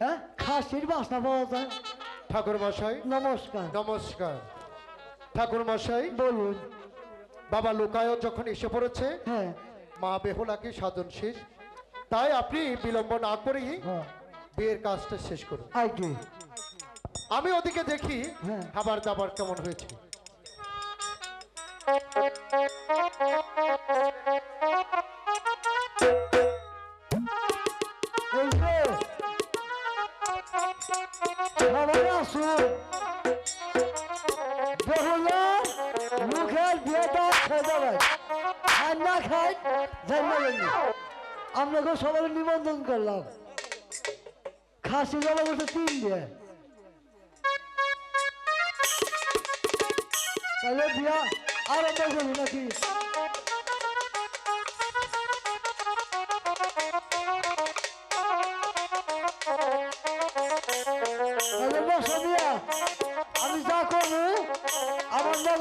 হ্যাঁ খাসির বাসনা পাওয়া যায় ঠাকুর মশাই নমস্কার নমস্কার ঠাকুর মশাই বলুন বাবা লোকায় যখন এসে পড়েছে হ্যাঁ। মা বেহুলাকে সাধন শেষ। তাই আপনি বিলম্ব না করেই হ্যাঁ। বিয়ের কাজটা শেষ করুন। আগে আমি ওদিকে দেখি হ্যাঁ। খাবার দাবার কেমন হয়েছে। এই সবাই আপনাকে সবাই নিমন্ত্রণ করলাম খাসি জমা বলতে তিন দিয়ে তাহলে বিয়া আরম্ভ নাকি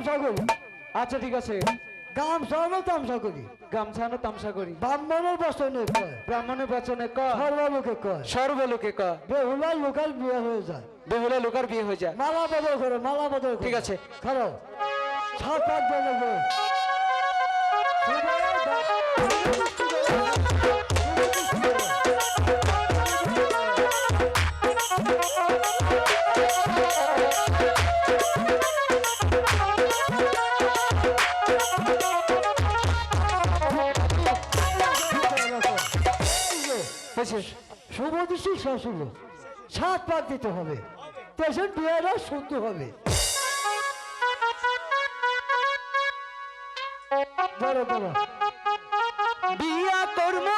তামসা করি। আচ্ছা ঠিক আছে। গাম তামসা করি। গামছানো তামসা করি। ব্রাহ্মণের বসনে কয়। ব্রাহ্মণের বচনে ক সর্বলোকে কয়। সর্বলোকে ক বেহুলার লোকাল বিয়ে হয়ে যায়। বেহুলা লোকার বিয়ে হয়ে যায়। মালা বদল করে মালা বদল ঠিক আছে। খারো সাত আট জন শুভ শাসন সাত পাক দিতে হবে। পেশেন্ট বিয়েটা শুদ্ধ হবে। বলো বলো বিয়া কর্ম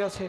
গেছে।